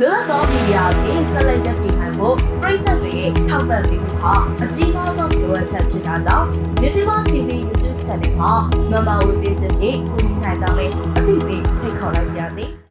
လွတ်သောမီဒီယာပြင်ဆက်လက်ရပ်တည်နိုင်ဖို့ပြည်သက်တွေထောက်ပံ့ပေးမှုဟာအကြီးမားဆုံးလိုအပ်ချက်ဖြစ်တာကြောင့် Nisima TV YouTube Channel မှာမမဝေပေးခြင်းနဲ့ကိုယ်နိုင်ကြောင်းလေးအသိပေးဖိတ်ခေါ်လိုက်ပါရစေ။